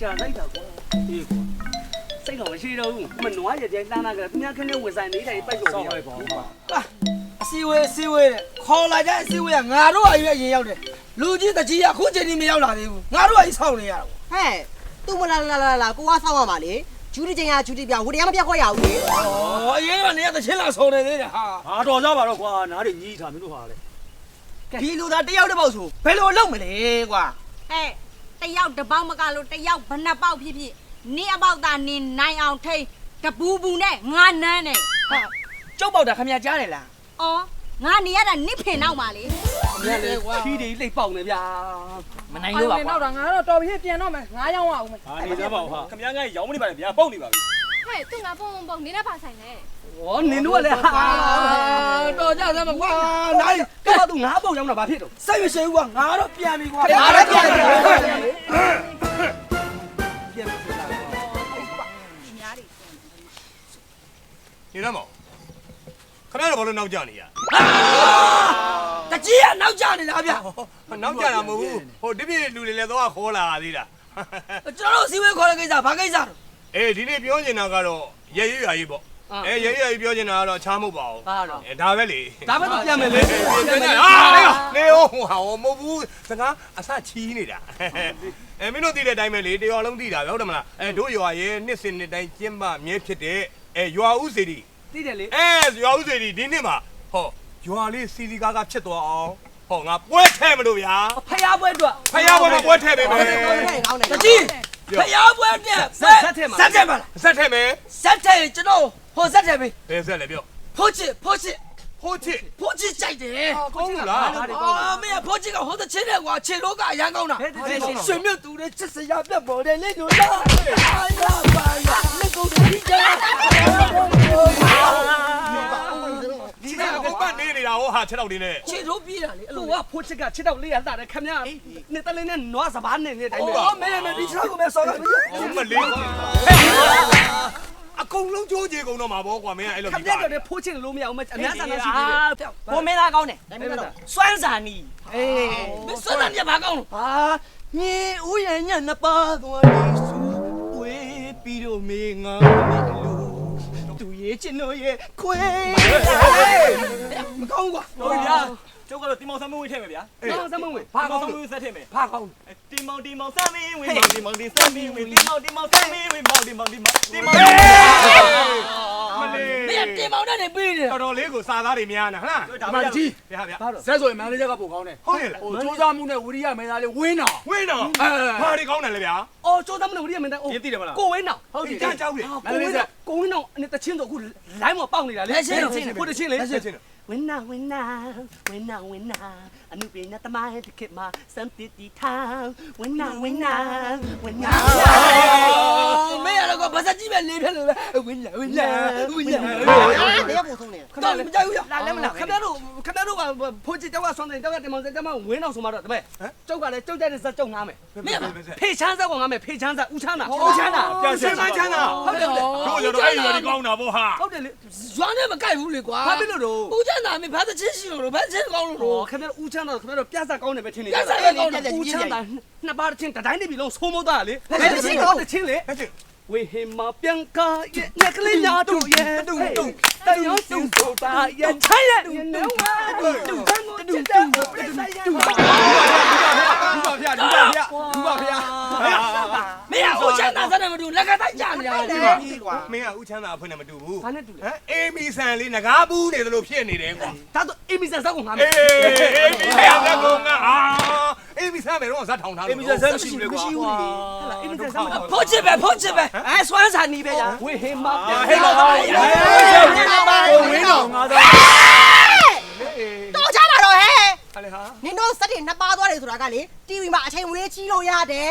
ကြာလိုက်တာကွာအေးကွာစိတ်တော်မရှိတော့ဘူးမနွားရတဲ့တန်းလာကသူများခင်းနေဝင်ဆိုင်နေတယ်ပိုက်ကုန်ပြီကွာအစီဝေးအစီဝေးတဲ့ခေါ်လာတဲ့အစီဝေးကငါတို့အရွယ်ရင်ရောက်တယ်လူကြီးတကြီးကအခုချိန်ကြီးမရောက်လာသေးဘူးငါတို့ကကြီးဆောင်းနေရတာဟဲ့သူမလာလာလာလာကိုကဆောင်းရမှာလေဂျူဒီချင်းကဂျူဒီပြဝတရားမပြတ်ခွက်ရဘူးလေဩအရင်ကနေရတဲ့ချင်းလာဆောင်းနေသေးတယ်ဟာဟာတော်ကြပါတော့ကွာနားတွေညီးထားမင်းတို့ဟာလေဒီလူသားတယောက်တစ်ပေါက်ဆိုဘယ်လိုလုပ်မလဲကွာဟဲ့ တယောက်တစ်ပေါက်မကလို့တယောက်ဘယ်နှစ်ပေါက်ဖြစ်ဖြစ်နင်းအပေါက်သားနင်းနိုင်အောင်ထိတ်တပူပူနဲ့ငါနန်းနဲ့ဟာကျုပ်ပေါက်တာခမရကြားတယ်လားအော်ငါနေရတာနစ်ဖင်နောက်ပါလေမြတ်လေကွာခီးတွေလိတ်ပေါက်နေဗျာမနိုင်လို့ပါကွာတော့တာငါတော့တော်ပြီပြန်တော့မယ်ငါရောက်အောင်မယ်ဟာနေကြပါဦးဟာခင်ဗျားငါရောင်းမနေပါနဲ့ဗျာပုတ်နေပါပြီ ဟဲ့သူငါပုံပုံပုံနေနဲ့ပါဆိုင်လဲဩနင်တို့ကလည်းဟာတော်ကြစမ်းမကွာနိုင်ကတော့သူငါးပုတ်ရောင်းတာဘာဖြစ်တော့စိတ်မရှိဘူးကွာငါတော့ပြန်ပြီကွာငါလည်းပြန်ပြီပြန်ပြီလားနေတော့မောင်ခဏတော့ဘာလို့နောက်ကျနေရတကြီးကနောက်ကျနေလားဗျနောက်ကျတာမဟုတ်ဘူးဟိုဒီပြည့်လူတွေလည်းတော့ခေါ်လာသေးတာကျွန်တော်တို့စီဝေးခေါ်တဲ့ကိစ္စဘာကိစ္စတော့ အေးဒီနေ့ပြောနေတာကတော့ရဲရွရွကြီးပေါ့အဲရဲရွရွကြီးပြောနေတာကတော့ချားမဟုတ်ပါဘူးဟာတော့ အဲဒါပဲလေဒါပဲသူပြန်မယ်လေပြန်နေဟာနေဟိုဟာမဟုတ်ဘူးစကားအစချီးနေတာအဲမင်းတို့သိတဲ့အတိုင်းပဲလေတရွာလုံးသိတာဟုတ်တယ်မလားအဲတို့ရွာရဲ့နှစ်စင်နှစ်တိုင်းကျင်းပမြဲဖြစ်တဲ့အဲရွာဦးစီတီသိတယ်လေအဲရွာဦးစီတီဒီနှစ်မှာဟောရွာလေးစီစီကားကားဖြစ်သွားအောင်ဟောငါပွဲထဲမလို့ဗျာဖျားပွဲအတွက်ဖယားဘွယ်မှာပွဲထဲပေးမယ် ကောင်းတယ်ကောင်းတယ်တကြီး ဖျားပွဲပြက်ဆက်ဆက်ထဲမှာဆက်တယ်မလားဆက်ထဲမယ်ဆက်တယ်ကျွန်တော်ဟိုဆက်တယ်ပြီဘယ်ဆက်လဲပြောဖိုးချစ်ဖိုးချစ်ဖို့ချစ်ဖိုးချစ်ကြိုက်တယ်ကောင်းလားအာမင်းဖိုးချစ်ကဟိုတချင်းနဲ့ကွာခြေလောကအရန်ကောင်းတာရွှေမြတ်သူနဲ့ချစ်စရာပြတ်ပေါ်တယ်လေညိုလားအာရပါရလက်ကုန်ကြီးကြဒီ ဟောဟာ6တောက်နေနဲ့ခြေထိုးပြေးတာလေအဲ့သူလိုကဖိုးချစ်ကချစ်တော့လေးရတာတယ်ခင်ဗျာနေတလေးနဲ့နွားစပားနေနေတိုင်းပဲအော်မင်းမဒီချာကိုမဆော်ရဘူးဘုံမလေးအကုန်လုံးကြိုးကြေကုန်တော့မှာပေါ့ကွာမင်းအဲ့လိုခင်ဗျာတော့ဖိုးချစ်လို့မရအောင်အများဆန္ဒရှိသေးတယ်ဘုံမင်းသားကောင်းတယ်ဒါပေမဲ့တော့စွမ်းစာနီအေးမစွမ်းစာမြတ်ဘာကောင်းလို့ဟာမြေဦးရဲ့ညနှစ်ပါးသွားလေးစုဝေးပြီးတော့မေငါလူသူ ရဲ့ချင်တို့ရဲ့ခွေမကောင်းကွာဟုတ်ဗျာကျုပ်ကတော့တီမောင်ဆမ်းမွေးထည့်မယ်ဗျာတော့စမဝင်ဘာကောင်းလို့ဆက်ထည့်မယ်ဘာကောင်းတီမောင်တီမောင်ဆမ်းမင်းဝင်မောင်တီမောင်တီဆမ်းမင်းဝင်တီမောင်တီမောင်ဆမ်းမင်းဝင်မောင်တီမောင်တီမောင်တီမောင်မ လေးမင်းတင်မောင်နဲ့နေပြီးတယ်တော်တော်လေးကိုစာသားတွေများနာဟလားဒါမှကြီးဗျာဗျာဆက်ဆိုရင်မန်နေဂျာကပို့ကောင်းတယ်ဟုတ်ရဲ့လားဟိုစူးစမ်းမှုနဲ့ဝီရိယမင်းသားလေးဝင်းတော့ဝင်းတော့ဘာတွေကောင်းတယ်လဲဗျာအော်ကျိုးသမလို့ရမင်းတဲ့ကိုဝင်းတော့ဟုတ်တယ်ကြားကြောက်လေကိုဝင်းတော့ကိုဝင်းတော့အနေတချင်းတော့အခုလိုင်းမပေါက်နေတာလေကိုတချင်းလေဆက်ချင်း ဝင်းနာဝင်းနာဝင်းနာဝင်းနာအနုပညာတမိုင်းတစ်ခေတ်မှာစံတည်တည်ထောင်ဝင်းနာဝင်းနာဝင်းနာမင်းရတော့ဘာသာကြည့်ပဲလေးဖြတ်လို့ပဲဝင်းလာဝင်းလာဝင်းလာတရားပုံဆုံးနေတော့မကြောက်ဘူးရလာလည်းမလာခင်ဗျားတို့ခင်ဗျားတို့ကဖိုးချစ်တောက်ကဆောင်းတယ်တောက်ကတင်မောင်စက်တမဝင်းအောင်ဆိုမှတော့တပည့်ကျုပ်ကလည်းကျုပ်ကြတဲ့စက်ကျုံငားမယ်မင်းဖေချမ်းစက်ကိုငားမယ်ဖေချမ်းစက်ဦးချမ်းတာဦးချမ်းသာပြန်စင်မချမ်းသာဟုတ်တယ်ဟုတ်တယ်တို့ရတော့အဲ့ရွာတွေကောင်းတာပေါ့ဟာဟုတ်တယ်လေဇွမ်းနဲ့မကိုက်ဘူးလေကွာဘာဖြစ်လို့တော့ဦးချမ်းသာမင်းဘာသာချင်းရှိလို့ဘာချင်းကောင်းလို့ဟောတော့ခင်ဗျားတို့ဦးချမ်းတော့ခင်ဗျားတို့ပြဿနာကောင်းတယ်ပဲထင်နေပြဿနာကောင်းတယ် ဦးချမ်းတာနှစ်ပါးတစ်ချင်းတိုင်းတစ်ပြီလုံးဆိုးမိုးသားလေဘယ်တစ်ချင်းကောင်းတစ်ချင်းလေဆက်ချင်း ဝေဟင်မာပြန်ကားရဲ့ငက်ကလေးညာတို့ရဲ့တုံတုံတန်ရောစုဆိုတာရဲ့ချိုင်းရဲ့နေဝါတုံတုံတုံတုံပြဿနာရဲ့လူပါဗျာလူပါဗျာလူပါဗျာမင်းဦးချမ်းသာစတဲ့မတူလက်ကတိုင်းကြနေရတယ်မင်းကဥချမ်းသာအဖွင့်နဲ့မတူဘူးဘာနဲ့တူလဲဟမ်အေမီဆန်လေးငကားဘူးနေသလိုဖြစ်နေတယ်ကွာဒါတော့အီမီဆန်စောက်ကိုငါမအေးအေမီဆန်ကကောငါအာ အေမီဆန်မယ်တော့ဇက်ထောင်ထားလို့အေမီဆန်ဆမ်းမရှိဘူးလေကွာဟဲ့လားအီမီဆန်စောက်ဖို့ချစ်ပဲဖို့ချစ်ပဲအဲစွမ်းစာနီးပဲညာဝေဟင်မာပြန်ဟဲ့တော့ဟဲ့ဝင်းတော်ငါတော့တော့ချလာတော့ ဟဲ့ဟာလေဟာ နင်တို့စက်တွေနှစ်ပါးသွားတယ်ဆိုတာကလေ TV မှာအချိန်ဝေးကြီးလို့ရတယ်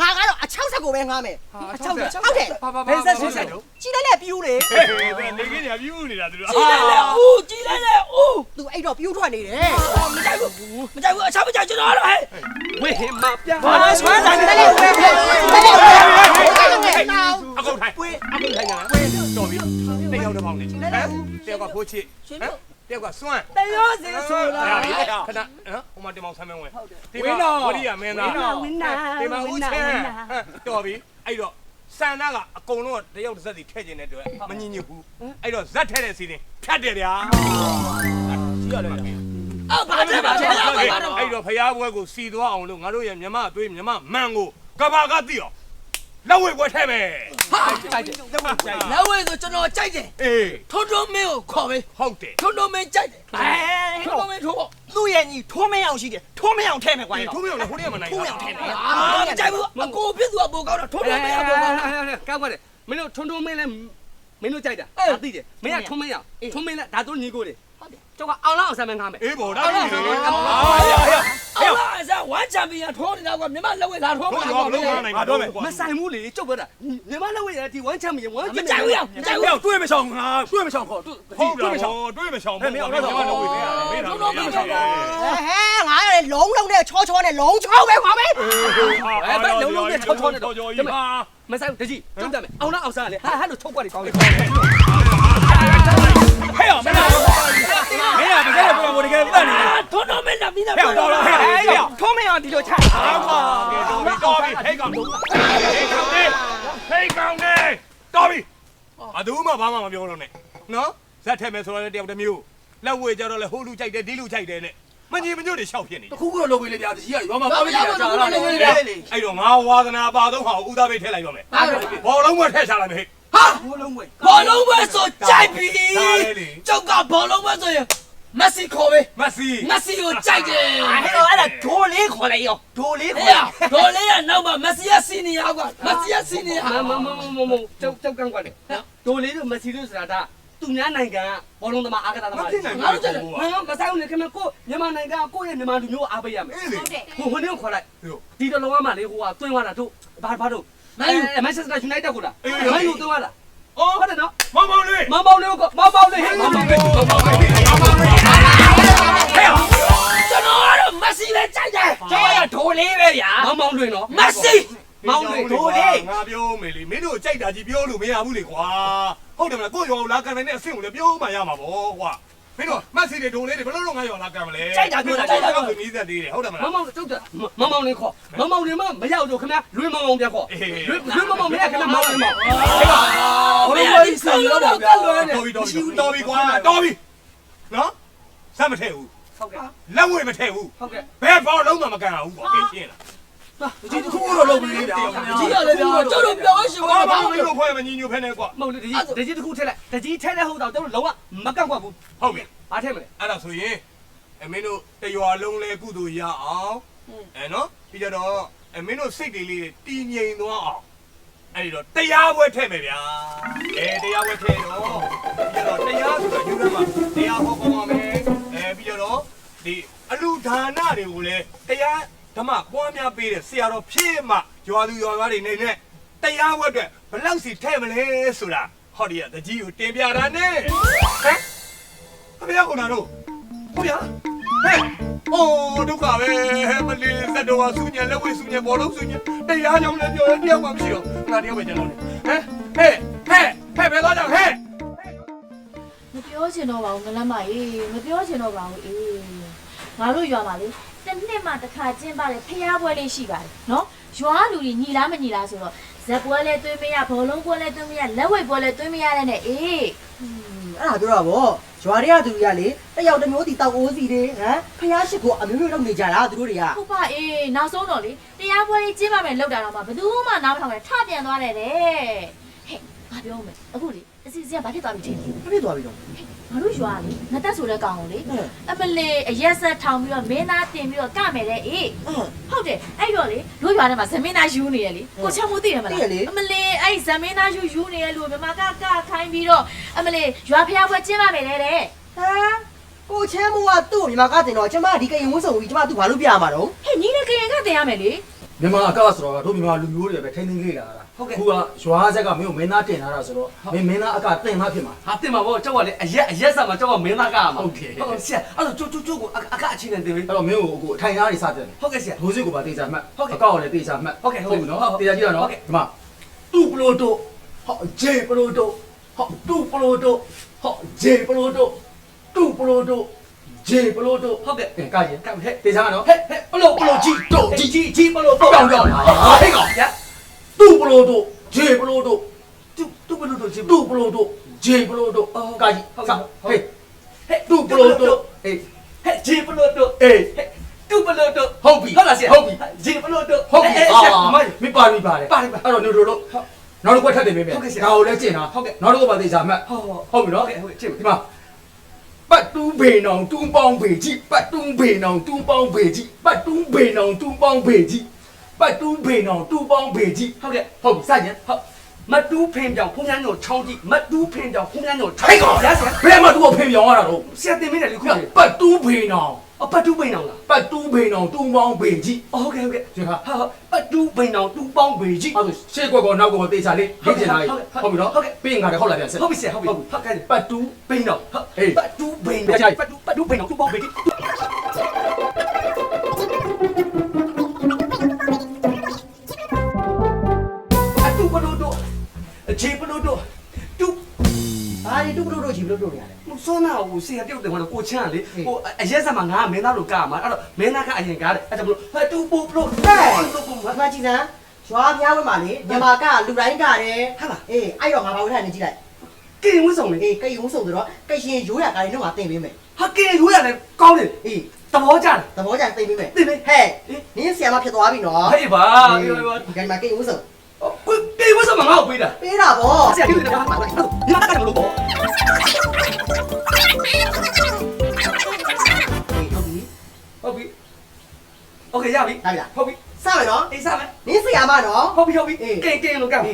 ငါကတော့အ60ကိုပဲငားမယ်အချောက်ချက်ဟုတ်တယ် ဘာဘာဘာဆက်ဆက်ဆက်ကြီးလိုက်လက်ပြူးလေဟေးဘယ်နေကင်းညာပြူးနေတာသူတို့ကြည်လိုက်လေဦးကြည်လိုက်လေဦးသူအဲ့တော့ပြူးထွက်နေတယ်မကြိုက်ဘူးမကြိုက်ဘူးအချောင်းမကြိုက်ကျွန်တော်တော့ဟဲ့ဝေဟင်မာပြန်ဘာလဲစွမ်းစာနီးတတယ်လေးဝဲဖဲတလေးဝဲဖဲနောက်အကုန်ထိုင်ဝေးအကုန်ထိုင်ညာဝေးတော်ပြီတယောက်တော့ပေါင်းနေဟမ်တယောက်ကဖိုးချစ်ဟမ် တယောက်ကစွန့်တရောစင်ဆိုတာခဏနော်ဟိုမှာတင်မောင်ဆမ်းမင်းဝင်ဝင်းတော်ဝရိယမင်းသားဝင်းနာဒီမှာဝဦးင်းနာချဝမ်းင်းနာတော်ပြီအဲ့တော့စန္ဒကအကုန်လုံးတယောက်တစ်စက်စီထည့်ခြင်းတဲ့အတွက်မညင်ညစ်ဘူးအဲ့တော့ဇက်ထဲတဲ့စီရင်ဖြတ်တယ်ဗျာကြီးရတယ်အော်ဘာတဲ့ဘာတဲ့ဘာတဲ့အဲ့တော့ဖရားဘွဲကိုစီသွားအောင်လို့ငါတို့ရဲ့မြမအသွေးမြမမန်ကိုကဘာကသိအောင် လက်ဝဲပွဲထဲမယ်ကြိုက်တယ်လက်ဝဲဆိုကျွန်တော်ကြိုက်တယ်အေးထွန်းထွန်းမင်းကိုခေါ်ပေးဟုတ်တယ်ထွန်းထွန်းမင်းကြိုက်တယ်အဲထွန်းထွန်းမင်းထိုးပေါ့သူ့ရဲ့ညီထိုးမင်းအောင်ရှိတယ်ထိုးမင်းအောင်ထဲမယ်ကွာထုံးမြောင်လည်းဟိုနေ့မနိုင်ထိုးမင်းအောင်ထဲမယ်အာမကြိုက်ဘူးအကိုဖြစ်သူကပိုကောင်းတော့ထွန်းထွန်းမင်းကပိုကောင်းကောက်ပါတယ်မင်းတို့ထွန်းထွန်းမင်းလဲမင်းတို့ကြိုက်တာဒါသိတယ်မင်းကထွန်းမင်းရထွန်းမင်းလဲဒါတို့ညီကိုတွေဟုတ်တယ်ကျောက်ကအောင်လောက်အောင်ဆမ်းမင်းကားမယ်အေးဘောဒါအော်ကြီးလားလေအော်အာလားရရ အော်လားအစားဝမ်းချန်ပီယံထိုးနေတာကမြန်မာလက်ဝဲလာထိုးဘုမှာရားလုံးမနိုင်ပါတော့မယ်မဆိုင်ဘူးလေကျုပ်ပြောတာမြန်မာလက်ဝဲရဒီဝမ်းချမ်းမီဝမ်းမကြိုက်ဘူးရမကြိုက်ဘူးတွေ့မဆောင်ငါတွေ့မဆောင်ခေါ်တွေ့ဟုတ်တွေ့တယ်မဆောင်ဟောတွေးမချောင်ဘူးမင်းတော့တော့ဝေးနေတာမင်းတော့မင်းတော့ဟဲငါရတယ်လုံးလုံးနဲ့ချောချောနဲ့လုံးချောပဲကွာပဲမဆိုင်ဘူးတကြီးကျုပ်တယ်မယ်အောင်လောက်အောင်ဆမ်းလေဟာဟာလို့ချုပ်ကွက်တွေကောင်းတယ် ဟဲ့အောင်မင်းလားမင်းကတကယ်ပြောလို့တကယ်ပတ်နေတယ်ထွန်းထွန်းမင်းလာပြီးသားဟဲ့တော်တော်ဟဲ့ဟဲ့ဟဲ့ထိုးမင်းအောင်ဒီလိုချအာကွာတော်ပြီတော်ပြီဟဲ့ကောင်ဟဲ့ကောင်နေဟဲ့ကောင်နေတော်ပြီအတူမှဘာမှမပြောတော့နဲ့နော်ဇက်ထဲမဲ့ဆိုတော့တယောက်တစ်မျိုးလက်ဝဲကြတော့လေဟိုလူကြိုက်တယ်ဒီလူကြိုက်တယ်နဲ့မညီမညွတ်တွေရှောက်ဖြစ်နေတခုခုတော့လုပ်ပေးလေဗျာတကြီးကရောမပါမကြီးကကြာလာတယ်အဲ့တော့ငါဝါသနာပါတော့ဟာဦးသားပဲထည့်လိုက်တော့မယ်ဘောလုံးမထည့်ချလိုက်မယ်ဟဲ့ ဘောလုံးပဲဆိုကြိုက်ပြီဒါလေလေကျုပ်ကဘောလုံးပဲဆိုရင်မက်ဆီခေါ်ပဲမက်ဆီမက်ဆီကိုကြိုက်တယ်အဲ့တော့အဲ့ဒါဒိုလေးခေါ်လိုက်ရောဒိုလေးဟဲ့ခေါ်ဒေါ်လေးကနောက်မှာမက်ဆီကစီနီယာကွာမက်ဆီကစီနီယာမမမမမကျုပ်ကျုပ်ကန့်ကွက်တယ်ဒိုလေးတို့မစီတို့ဆိုတာဒါသူများနိုင်ငံကဘောလုံးသမားအားကစားသမားမဖြစ်နိုင်ငါဘူးတို့ကျတယ်မဆိုင်ဘူးလေခင်ဗျကိုမြန်မာနိုင်ငံကိုရဲ့မြန်မာလူမျိုးအားပေးရမယ်အေးလေဟုတ်တယ်ဟိုဟိုနေ့ခေါ်လိုက်ဒီတလုံးကမှလေဟိုကတွင်းသွားတာတို့ဘာဘာတို့ အဲမန်ချက်စတာယူနိုက်တက်ကိုလားမန်ယူတွင်းသွားတာအော်ဟုတ်တယ်နော်မောင်မောင်လေးမောင်မောင်လေးကိုမောင်မောင်လေးဟဲ့မောင်မောင်လေးမောင်မောင်လေးမောင်မောင်လေးကျွန်တော်ကတော့မက်ဆီပဲကြိုက်တယ်ကျွန်တော်ကဒေါ်လေးပဲဗျာမောင်မောင်လေးနော်မက်ဆီမောင်လေးငါပြောမယ်လေမင်းတို့ကြိုက်တာကြီးပြောလို့မရဘူးလေကွာဟုတ်တယ်မလားကိုရောလာကန်တဲ့အဆင့်ကိုလည်းပြောမှရမှာပေါ့ကွာ မင်းတို့မက်ဆီတွေဒုံလေးတွေဘယ်လိုလုပ်ငါရောလာကန်မလဲမီးသက်သေးတယ်ဟုတ်တယ်မမောလားင်မောင်ကျုပ်ကမောင်မောင်လေးခေါ်မောင်မောင်လေးမမရောက်တော့ခင်ဗျလွေမောင်မောင်ပြန်ခေါ်လွေလွေမောင်မောင်မရခင်ဗျမောင်လေးမောင်ဘောလုံးပဲစီနီယာတော့ကလွယ်နေတော်ပြီတော်ပြီတော်ပြီကွာတော်ပြီနော်စမ်းမထည့်ဘူးဟုတ်ကဲ့လက်ဝဲမထည့်ဘူးဟုတ်ကဲ့ဘယ်ဘောလုံးမှမကန်အောင်ကွာရှင်းလား တကြီးတခုခုတော့လုပ်ပေးလေဗျာကြီးရတယ်ဗျာကျွန်တော်ပြောရှင်ဘာဘာမှမှမမလုပ်ခွဲမညီညွတ်ဖဲနဲ့ကွာမဟုတ်လေတကြီးတကြီးတစ်ခုထည့်လိုက်တကြီးထည့်တဲ့ဟုတ်တော့တို့လုံးဝမကန့်ကွက်ဘူးဟုတ်ပြီဘာထည့်မလဲအဲ့ဒါဆိုရင်အမင်းတို့တရွာလုံးလဲကုသိုလ်ရအောင်အဲနော်ပြီးကြတော့အမင်းတို့စိတ်တွေလေးတည်ငြိမ်သွားအောင်အဲ့ဒီတော့တရားပွဲထည့်မယ်ဗျာအဲတရားပွဲထည့်တော့ပြီးကြတော့တရားဆိုတော့ယူရမှာတရားဟောကောင်းပါမယ်အဲပြီးကြတော့ဒီအလူဒါနတွေကိုလည်းတရား ဓမ္မပွားများပေးတဲ့ဆရာတော်ဖြစ်မှရွာသူရွာသားတွေနေနဲ့တရားပွဲအတွက်ဘယ်လောက်စီထည့်မလဲဆိုတာဟောဒီကတကြီးကိုတင်ပြတာနဲ့ဟမ်အမေကနာတော့ဟုတ်ဗျာဟဲ့အိုးဒုက္ခပဲမလေးစက်တော်ကဆူညံလက်ဝဲဆူညံဘောလုံးဆူညံတရားကြောင့်လည်းပြောရတယောက်မှမရှိတော့ငါတယောက်ပဲကျွန်တော်ဟမ်ဟဲ့ဟဲ့ဟဲ့ဘယ်တော့ကြောင့်ဟဲ့မပြောချင်တော့ပါဘူးငလမ်းမကြီးမပြောချင်တော့ပါဘူးအေးငါတို့ရွာမှာလေ တစ်နှစ်မှတစ်ခါကျင်းပတဲ့ဖျားပွဲလေးရှိပါတယ်နော်ရွာလူတွေညီလားမညီလားဆိုတော့ဇက်ပွဲလဲသွင်းမရဘောလုံးပွဲလဲသွင်းမရလက်ဝဲပွဲလဲသွင်းမရတဲ့နဲ့အေးအဲ့ဒါပြောတာဗောရွာတွေကသူတွေကလေတယောက်တစ်မျိုးစီတောက်အိုးစီတွေဟမ်ဖျားရှိကိုအမျိုးမျိုးလုပ်နေကြတာသူတို့တွေကဟုတ်ပါအေးနောက်ဆုံးတော့လေတရားပွဲလေးကျင်းပမယ်လောက်တာတော့မှဘယ်သူမှနားမထောင်နဲ့ထပြန်သွားတယ်တဲ့ဟဲ့ ငါပြောမယ်အခုလေအစီအစဉ်ကဘာဖြစ်သွားပြီထင်လဲဘာဖြစ်သွားပြီတော့ငါတို့ရွာလေငါတက်ဆိုတဲ့ကောင်ကိုလေဟမ်အမလေးအရက်ဆက်ထောင်ပြီးတော့မင်းသားတင်ပြီးတော့ကမယ်တဲ့အေးဟမ်ဟုတ်တယ်အဲ့တော့လေတို့ရွာထဲမှာဇမင်းသားယူနေရလေကိုချမ်းမိုးသိရမလားသိရလေအမလေးအဲ့ဇမင်းသားယူယူနေရလို့မြမကကခိုင်းပြီးတော့အမလေးရွာဖျားပွဲကျင်းပါမယ်တဲ့တဲ့ဟမ်ကိုချမ်းမိုးကသူ့ကိုမြန်မာကတင်တော့ကျမဒီကရင်ဝတ်စုံပြီးကျမသူ့ဘာလို့ပြရမှာတော့ဟဲ့ညီလေးကရင်ကတင်ရမယ်လေမြန်မာအကဆိုတော့တို့မြန်မာလူမျိုးတွေပဲထိန်းသိမ်းခဲ့တာ ဟုတ်ကဲ့ ခုကရွာဆက်ကမင်းကိုမင်းသားတင်ထားတာဆိုတော့မင်းမင်းသားအကတင်သားဖြစ်မှာ ဟာတင်ပါဗောကျောက်ကလည်းအရက်အရက်ဆက်မှာကျောက်ကမင်းသားကမှာဟုတ်တယ်ဟုတ်ဆရာအဲ့တော့ကျိုးကျိုးကျိုးကိုအကအချင်းနဲ့တင်ပြီအဲ့တော့မင်းကိုအခုအထိုင်သားတွေစတင်တယ်ဟုတ်ကဲ့ဆရာဒိုးစစ်ကိုပါတေချာမှတ်ဟုတ်ကဲ့အကောက်ကိုလည်းတေချာမှတ်ဟုတ်ကဲ့ဟုတ်ကဲ့ပြီနော်ဟုတ်ဟုတ်တေချာကြည့်ရနော်ဟုတ်ကဲ့ ဒီမှာတူပလိုတိုဟောဂျေပလိုတိုဟောတူပလိုတိုဟောဂျေပလိုတိုတူပလိုတို့ဂျေပလိုတို့ဟုတ်ကဲ့ကဲကာရင်ကပ်ဟဲ့တေချာနော်ဟဲ့ဟဲ့ပလို့ပလို့ကြီးတို့ကြီးကြီးကြီးပလို့ပြောင်းပြောင်းဟာဟဲ့ကောင်ရ တူပလိုတို့ဂျေပလိုတို့တူတူပလို့တို့ကြီးတူပလိုတို့ဂျေပလိုတို့ကာကြီးဟုတ်စကဲ့ဟေးဟဲ့တူပလိုတို့အေးဟဲ့ကြီးပလို့တို့အေးဟဲ့တူပလို့တို့ဟုတ်ပြီဟုတ်လားဆရာဟုတ်ပြီကြီးပလို့တို့ဟုတ်ပြီအဲ့အာဆရာမမိပါမိပါတယ်ပါတယ်ပါအဲ့တော့ညိုတို့လို့နောက်တစ်ခွက်ထပ်တင်ပေးမယ်ဟုတ်ကဲ့ဆရာဒါကိုလည်းကျင်တာဟုတ်ကဲ့နောက်တစ်ခွက်ပါသေးချာမှတ်ဟုတ်ဟုတ်ဟုတ်ပြီနော်ဟုတ်ကဲ့ဟုတ်ကဲ့ကျင့်ပါဒီမှာပတ်တူးဘေနောင်တူးပေါင်းဘေကြီးပတ်တူးဘေနောင်တူးပေါင်းဘေကြီးပတ်တူးဘေနောင်တူးပေါင်းဘေကြီး ပတ်တူးဘေနောင်တူးပေါင်းဘေကြီးဟုတ်ကဲ့ဟုတ်ပြီစကြင်ဟုတ်မတူးဖင်ပြောင်ဖုန်းများညိုချောင်းကြည့်မတူးဖင်ပြောင်ဖုန်းများညိုချောဟဲ့ကောင်ရဆရာဘယ်မှာတူးကိုဖင်ပြောင်းရတာတော့ဆရာတင်မိတယ်လေခုပတ်တူးဘေနောင်အပတ်တူးပိန်အောင်လားပတ်တူးဘေနောင်တူးပေါင်းဘေကြီးဟုတ်ကဲ့ဟုတ်ကဲ့ဒီခါဟာဟာပတ်တူးပိန်အောင်တူးပေါင်းပေကြီးအဲ့ဒါရှေ့ကွက်ကောနောက်ကွက်ကောတေချာလေးဟုတ်လေ့ကဲ့ကျင်လာပြီဟုတ်ကဲ့ဟုတ်ပြီနော်ဟုတ်ကဲ့ပြီးရင်ငါလည်းဟုတ်လာပြန်ဆက်ဟုတ်ပြီဆရာဟုတ်ပြီဟုတ်ကဲ့ပတ်တူးပိန်အောင်ဟုတ်အေးပတ်တူးပိန်ကြိုက်ကြိုက်ပတ်တူးပတ်တူးပိန်အောင်တူးပေါင်းပေကြီး ဘာဒီတူပလို့တို့ကြီးပလို့တို့နေရလဲမစောနာကိုဆရာပြုတ်တယ်ကတော့ကိုချမ်းလေဟိုအရက်ဆက်မှာငါမင်းသားလိုကားမှာအဲ့တော့မင်းသားကအရင်ကားတယ်အဲ့ဒါမလို့အတူပို့ပလို့ဟဲ့တူပို့ဘာမှကြည့်စမ်းရွာဖျားဝဲမှာလေမြန်မာကလူတိုင်းကတယ်ဟာလားအေးအဲ့တော့ငါဘာဝဲထားနေကြည့်လိုက်ကင်ဝင်းဆောင်လေအေးကိတ်ရုံးစုံဆိုတော့ကိတ်ရှင်ရိုးရကားရင်တော့ငါတင်ပေးမယ်ဟာကင်ရိုးရတယ်ကောင်းတယ်အေးသဘောကျတယ်သဘောကျတင်ပေးမယ်တင်ပေးဟဲ့နင်းဆီယာမဖြစ်သွားပြီနော်ဟေးပါဒီဒီပါကနေ့မှာကိတ်ရုံးစုံ ကိုပြေဝဆောင်မငါ့ကိုပေးတာ ပေးတာဗော ဆရာပြုတ်တယ်ပါဒီမှာတက်တယ်လို့ပေါ့ ဟုတ်ပြီ ဟုတ်ပြီโอเคရပြီ ဒါပြီလား ဟုတ်ပြီ စမယ်နော် အေးစားမယ် နင်းဆီယာမနော် ဟုတ်ပြီဟုတ်ပြီကင်ကင်လို့ကောင်း ဒီ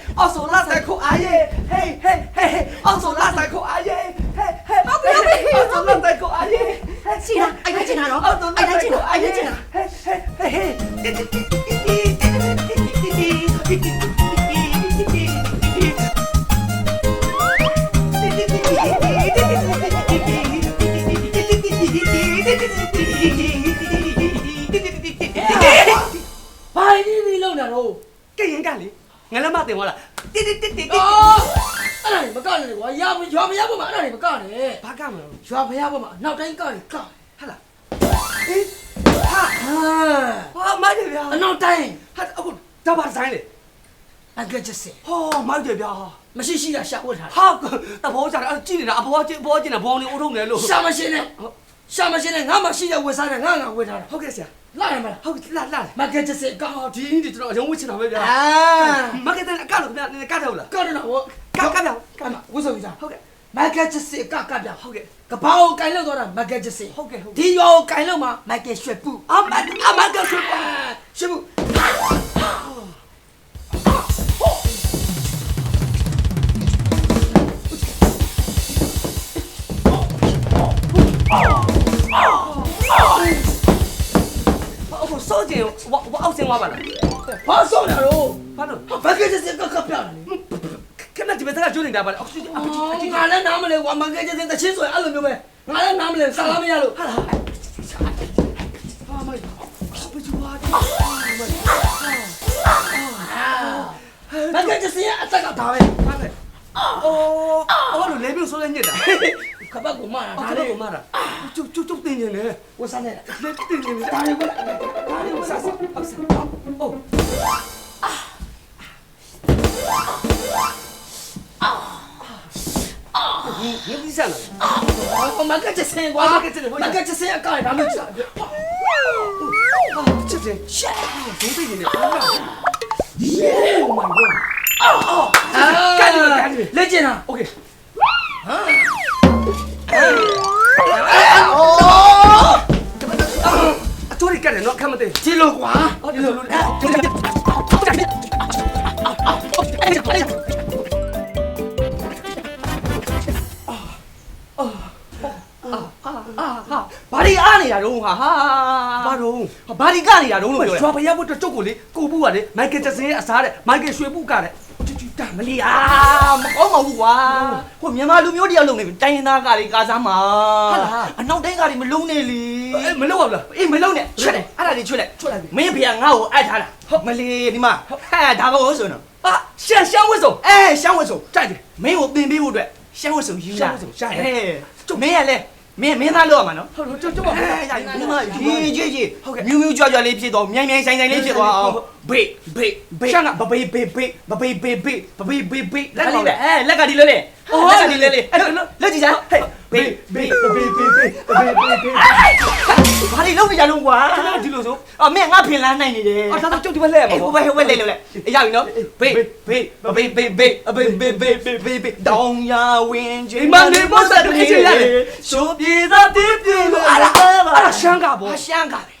တီတီတီတီဘာဒီဒီလုံတာတော့ကရင်ကလေငလမတင်သွားလား မရွာမရပါမှာအဲ့ဒါတွေမကနေဘာကမလို့ရွာဖျားပါမှာနောက်တိုင်းကနေကဟာလားအေးဟာဟာဟာမိုက်တယ်ဗျာအနောက်တိုင်းဟာအခုဒါပါဆိုင်လေအကက်ချက်စင်ဟောမိုက်တယ်ဗျာမရှိရှိတာရှာဝတ်ထားဟာတဘောကြတာကြည့်နေတာအဘောကြည့်ဘောကြည့်နေဘောနေဦးထုံနေလို့ရှာမရှိနဲ့ ရှာမရှိနဲ့ငါမရှိတဲ့ဝက်စားတဲ့ငါငါဝက်ထားတာဟုတ်ကဲ့ဆရာလာရမလားဟုတ်လာလာမကက်ချက်စင်ကောအော်ဒီဒီကျွန်တော်အယုံဝစ်ချင်တာပဲဗျာအာမကတဲ့အကလို့ဗျာနည်းကတ်တယ်လားကောတော့ဝကတ်ကတ်ဗျာကမဝဆိုကြဟုတ်ကဲ့မကက်ချက်စင်ကကပြဟုတ်ကဲ့ကပောင်းကိုင်လောက်တော့တာမကက်ချက်စင်ဟုတ်ကဲ့ဟုတ်ဒီရောကိုင်လောက်မှာမကက်ရွှေပူအမအမကဆွေးပါရွှေပူ 我我奥森挖完了，ဘာဆော့နေတာလို့完了，ဟာဘက်ကကျစင်ကကပ်ပြတယ်လေ看那这边这个酒店干嘛的？အော်ငါလည်းနားမလဲကွာမကဲကျစင်တချင်းဆိုရင်အဲ့လိုမျိုးပဲငါလည်းနားမလဲစားလားမရလို့ဟာလား啊妈呀！不就挖的？ဘက်ကကျစင်အသက်ကဒါပဲ妈的！哦，我都来没有说人家的，ခပတ်ကိုမရ我တာ看到我妈了，就就就盯着呢，我上来了，盯着呢，啥啥 이- 여기잖아. 어, 망가졌어요. 와, 망가졌어요. 아까 라면 주 아, 미쳤어요. 샤! 동생이네. 아, 예! 오 마이 갓. 아, 까지마, 까지마. 레지나. 오케이. 아. တယ်လက်ကျင်တာ okay အချိုးတွေကတယ်နော်ခမ်းမသိကြည့်လို့ကွာဟုတ်တယ်လို့ဘာဒီအားနေတာတော့ဟာဟာဘာတော့ဘာဒီကနေနေတာတော့လို့ပြောကျွာဖျားဖို့အတွက်ကျုပ်ကိုလေကိုပူကလေမိုက်ကယ်ဂျက်ဆင်ရဲ့အစားတဲ့မိုက်ကယ်ရွှေပူကတဲ့တူတူတာမလီအာမကောင်းပါဘူးကွာဟိုမြန်မာလူမျိုးတယောက်လုံးနေပြီတိုင်းရင်းသားကလေးကားစားမှာအနောက်တိုင်းကလေးမလုံးနဲ့လေ အေးမလုပ်ရဘူးလားအေးမလုံးနဲ့ချွတ်တယ်အဲ့ဒါလေးချွတ်လိုက်ချွတ်လိုက်ပြီမင်းဖေကငါ့ကိုအပ်ထားတာဟုတ်မလီဒီမှာဟဲ့ဒါဘောဆိုတော့အာရှန်ရှန်ဝစ်စုံအဲရှမ်းဝတ်စုံကြိုက်တယ်မင်းကိုသင်ပေးဖို့အတွက်ရှမ်းဝတ်စုံယူလာရှမ်းဝတ်စုံရှာတယ်အဲကျုပ်မင်းရလဲမင်းမင်းသားလောက်ရမှာနော်ဟုတ်လို့ကျုပ်ကျုပ်ပါအဲရဒီမှာကြီးကြီးကြီးမြူးမြူးကြွကြွလေးဖြစ်သွားမြိုင်မြိုင်ဆိုင်ဆိုင်လေးဖြစ်သွားအောင်ဘေးဘေးဘေးရှန်ကဘဘေးဘေးဘေးဘဘေးဘေးဘေးဘဘေးဘေးဘေးလက်လေးလေအဲလက်ကဒီလေးလေလက်ကဒီလေးလေအဲ့လက်ကြည့်စမ်းဟေးဘေးဘေးဘေးဘေးဘေးဘေးဘေးဘေးဘေးဘာ လို့လုံးနေကြလုံးကွာဒီလိုဆိုအော်မင်းငါဖင်လန်းနိုင်နေတယ်အော်ဒါတော့ကျုပ်ဒီဘက်လဲမှာအေးဟိုဘက်ဟိုဘက်လေလေလေရပြီနော်ဘေးဘေးဘေးဘေးဘေးဘေးဘေးဘေးဘေးဘေးဘေးတောင်ရဝင်ချင်းရှိုးပြေသာတည်ပြေလို့အားလားအဲ့ဒါရှန်ကပေါ့ရှမ်းကပဲ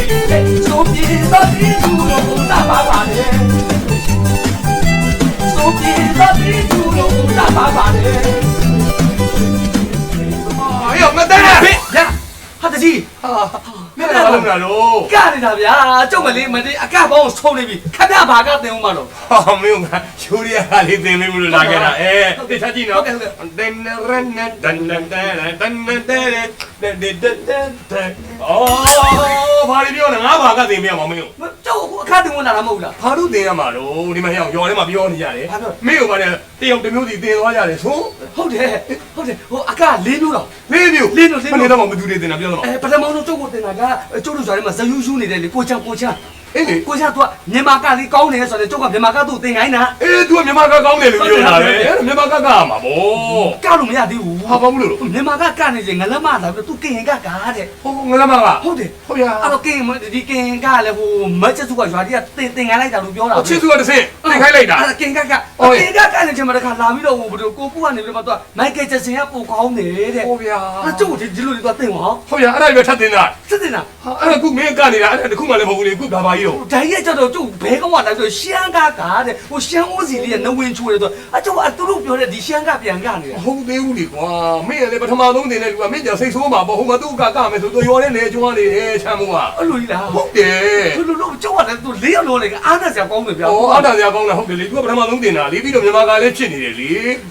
တာတော့ကနေတာဗျာကျုပ်ကလေးမတင်အကပေါင်းဆုံးနေပြီခဏဘာကတင်ဦးမှာတော့ဟာမင်းကယူရီးယားကလေးတင်လေးမလို့လာခဲ့တာအဲတိတ်ချကြည့်နော်ဟုတ်ကဲ့ဟုတ်ကဲ့ ဒန်နရနဒန်နန်တဲရဒန်နန်တဲရ တဲ့တဲ့တဲ့တဲ့အော်ဘာလို့ပြောလဲငါဘာကသိမရမှာမင်းကိုကြောက်အခက်တင်ဝင်လာတာမဟုတ်လားဘာလို့သိရမှာလို့ဒီမှာဟဲ့ရော်ထဲမှာပြောနေရတယ်မင်းကိုဗါတယ်တယောက်တစ်မျိုးစီသိသွားရတယ်ဆိုဟုတ်တယ်ဟုတ်တယ်ဟိုအကလေးမျိုးတော့လေးမျိုးလေးမျိုးလေးမျိုးမနေတော့မှမသူတွေတင်တာပြောတော့အဲပထမဆုံးကြောက်ကိုတင်တာကကျုပ်တို့ဇာတ်ထဲမှာဇယူးယူးနေတယ်လေကိုချံကိုချံ အေးလေကိုချံကမြန်မာကလေးကောင်းနေဆိုတော့ကျုပ်ကမြန်မာကသူ့တင်ခိုင်းတာအေး तू ကမြန်မာကကောင်းတယ်လို့ပြောတာပဲအဲ့မြန်မာကကမှာဗောကောက်လို့မရသေးဘူးဟာဘာမလို့လို့မြန်မာကကနေစငလမလာပြီးသူကင်ကကားတဲ့ဟိုငလမကဟုတ်တယ်ဟုတ်ရအဲ့တော့ကင်ဒီကင်ကလည်းဟိုမတ်ချက်စုကရွာတီးကတင်တင်ခိုင်းလိုက်တာလို့ပြောတာအချစ်သူကတစ်ဆင့်တင်ခိုင်းလိုက်တာအဲ့ကင်ကကဟုတ်ရဲ့ကင်ကကနေချင်မတခါလာပြီးတော့ဟိုဘယ်လိုကိုပူကနေပြီးတော့သူကမိုက်ကယ်ဂျက်ဆင်ကပိုကောင်းတယ်တဲ့ဟုတ်ဗျာအဲ့ကျုပ်ဒီဒီလိုတွေသူကတင်ဟောဟုတ်ရအဲ့ဒါပဲထပ်တင်တာစစ်တင်တာဟာအဲ့ဒါခုမင်းကနေတာအဲ့ဒါတခုမှလည်းမဟုတ်ဘူးလေခုဘာပါကြီးတော့ဓာတ်ရဲ့ကြတော့ကျုပ်ဘဲကောင်းလာဆိုရှမ်းကားကားတဲ့ဟိုရှမ်းအိုးစီလေးကနဝင်ချိုးတယ်သူအကျုပ်ကသူတို့ပြောတဲ့ဒီရှမ်းကပြန်ကနေတာဟုတ်သေးဘူးလေကွာမင်းလည်းပထမဆုံးတင်တဲ့လူကမင်းကြောင့်စိတ်ဆိုးမှာပေါ့ဟိုမှာသူ့ကကမယ်ဆိုသူရောတဲ့လေကျွမ်းနေတယ်ချမ်းမိုးကအဲ့လိုကြီးလားဟုတ်တယ်သူတို့တို့ကျုပ်ကလည်းသူလေးရောက်လို့လေအားနဲ့ဆရာကောင်းတယ်ဗျာဩအားတာစရာကောင်းတာဟုတ်တယ်လေသူကပထမဆုံးတင်တာလေပြီးတော့မြန်မာကလည်းဖြစ်နေတယ်လေ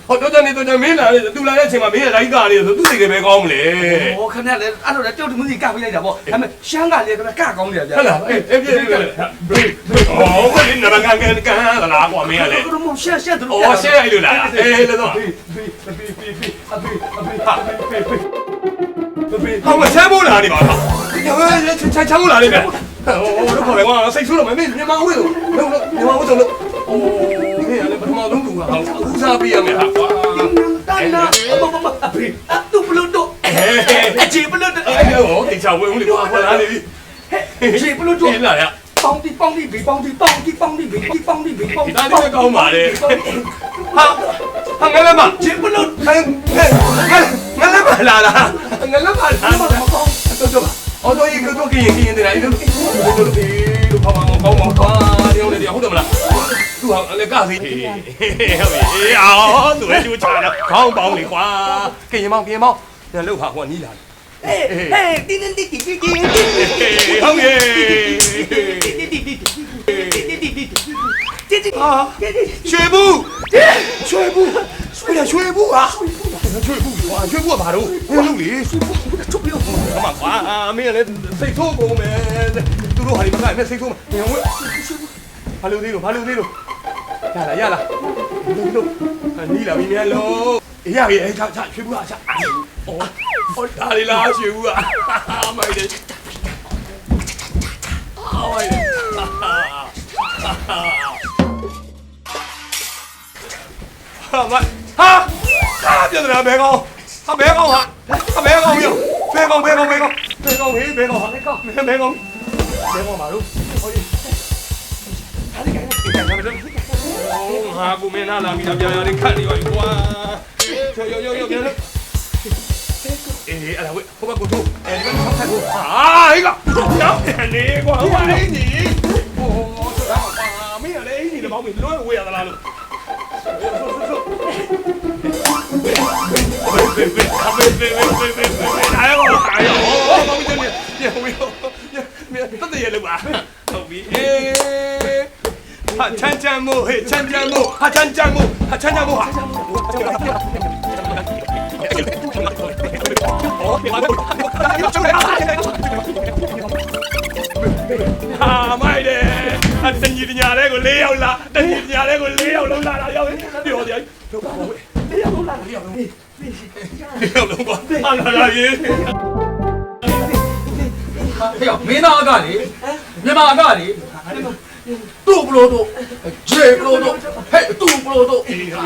ဟောတော့ကြနေတော့ကြမင်းလာတယ်သူလာတဲ့အချိန်မှာမင်းရဲ့လိုက်ကနေဆိုသူစိတ်ကပဲကောင်းမလဲဟောခဏလည်းအဲ့လိုလည်းကျုပ်တို့မျိုးကြီးကပေးလိုက်တာပေါ့ဒါပေမဲ့ရှမ်းကလည်းကကကောင်းတယ်ဗျာဟုတ်လားအေးအေးဘရိဘရိအော်ဘယ်နမကန်ကန်ကန်ကလာကွာမင်းကလေ Kuru mo siya siya dulu. အော်ရှဲအဲ့လိုလားအဲ့လိုတော့ Bi bi bi bi bi a bi a bi a bi bi bi. Bi ဟောမဆဲမိုးလာနေပါလားချာချာမိုးလာနေဗျဟိုတို့ခေါ်တယ်ကွာစိတ်ဆိုးတော့မင်းမြန်မာဝေးလို့လုံးလုံးမြန်မာဝေးဆိုလို့အိုးဒီကလည်းပထမဆုံးလူကဟောဥစားပေးရမယ်ဟာကွာ Tanda. Apa apa apa. Bi. Atu pelutu. Eh. Aji pelutu. အဲ့တော့တေချာဝေးဦးလေကွာဟောလာနေပြီ Aji pelutu. ပြင်းလာရ ပေါင်းတီပေါင်းတီဘီပေါင်းတီပေါင်းတီပေါင်းတီဘီပေါင်းတီဘီပေါင်းတီဒါလည်းကောင်းပါလေဟာဟာငါလည်းမချီဘလို့ငါငါလည်းမလာလားငါလည်းမလာမမကောင်းတော့တော့အော်တော့ရေကတော့ကရင်ကရင်တဲ့အဲ့လိုလိုလိုဒီလိုပါမကောင်းမကွာဒီဟုတ်တယ်ဟုတ်တယ်မလားသူဟာလည်းကစီဟုတ်ပြီအော်သူလည်းကျူချတာခေါင်းပေါင်းလေကွာကရင်မောင်ကရင်မောင်ညလောက်ဟာဟိုနီးလာဟေး ဟေးတင်းတင်းတင်းတင်းတင်းတင်းဟုတ်ရဲ့啊！ရွှေဘူးရွှေဘူးရွှေရရွှေဘူးဟာရွှေဘူးကွာရွှေဘူးကဘာလို့ဘယ်လိုလဲရွှေဘူးချုပ်ပြောအမကွာမင်းလည်းစိတ်ဆိုးကုန်မယ်သူတို့ဟာဒီမကအဲ့စိတ်ဆိုးမယ်ဝဲဘာလို့သေးလို့ဘာလို့သေးလို့ရလားရလားလို့လို့နီးလာပြီမြန်လို့အေးရပြီအေးချာချာရွှေဘူးကချာအော် ဟောဒါလေးလားရွှေဘူးကမိုက်တယ်အော်မိုက်တယ်ဟာမဟာဟာပြန်လာဘဲကောင်ဟာဘဲကောင်ဟာဟာဘဲကောင်ရောဘဲကောင်ဘဲကောင်ဘဲကောင်ဘဲကောင်ဟေးဘဲကောင်ဟာဘဲကောင်ဘဲကောင်ဘဲကောင်ပါလို့ဟောဒီဟာဒီကောင်ဒီကောင်ငါကူမင်းနာလာမိတာပြာရလေးခတ်နေပါပြီကွာယောယောယောယောပြန်လို့ အေးအဲ့ဒါဝေးဟိုဘကူတို့အဲဒီမှာဆောက်ခတ်ကိုဟာဟေးကရောက်နေကွာဟိုပါအင်းကြီးဟိုဆိုတာပါမင်းလည်းအင်းကြီးလည်းမောင်းပြီးလွှဲဝေးရသလားလို့ဝေးဝေးဝေးဝေးဝေးဝေးဝေးဝေးဝေးဝေးအားရောအားရောမောင်ကြီးညဝေးညတတဲ့ရလို့ပါဟုတ်ပြီအေးဟာချမ်းချမ်းမို့ဟေးချမ်းချမ်းမို့ဟာချမ်းချမ်းမို့ ဟာချမ်းချမ်းမို့ဟာဟာမိုက်တယ်အတညီတညာတဲ့ကို၄ယောက်လာတညီတညာတဲ့ကို၄ယောက်လုံးလာတာရောက်ပြောတယ်ပြောပါဦး၄ယောက်လုံးလာ၄ယောက်လုံး၄ယောက်လုံးပါဟာလာလာရေးဟေးမင်းသားအကလေမြန်မာအကလေတူဘလို့တို့ဂျေဘလို့တို့ဟဲ့တူဘလို့တို့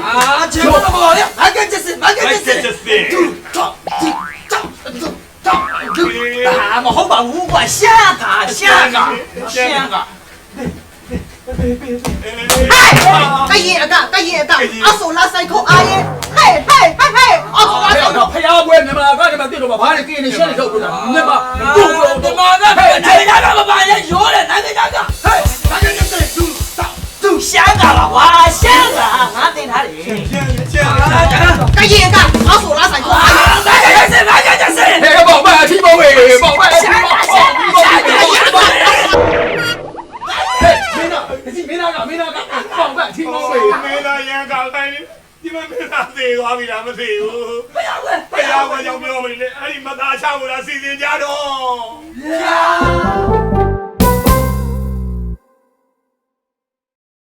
အာချေဘောဘောလေအကကျစမကလိုက်ကျစချက်ချက်စင်တော့ဒီတော့ 啊，我好把五官下个下个下个。哎，大爷个大爷个，阿叔拉塞口阿爷，嘿嘿嘿嘿，阿叔拉塞口。ဖျားပွဲမြန်မာကဒီမှာတွေ့တော့ဘာလဲတင်းနေရှက်နေတော့ဘူးလားမြန်မာတို့တော့ဒီမှာကနိုင်ငံကမပါရဲ့ရိုးတယ်နိုင်ငံကဟဲ့နိုင်ငံကတူတူရှားကပါဝါရှားကငါတင်ထားတယ်ရှားက大爷个。 သွားပြီလားမသိဘူးဖယားကွယ်ဖဘုယားရားကွကွယ်ယ်ကြောင့်ပြောမနေနဲ့အဲ့ဒီမသားချဖို့လားစီစဉ်ကြတော့ ရာ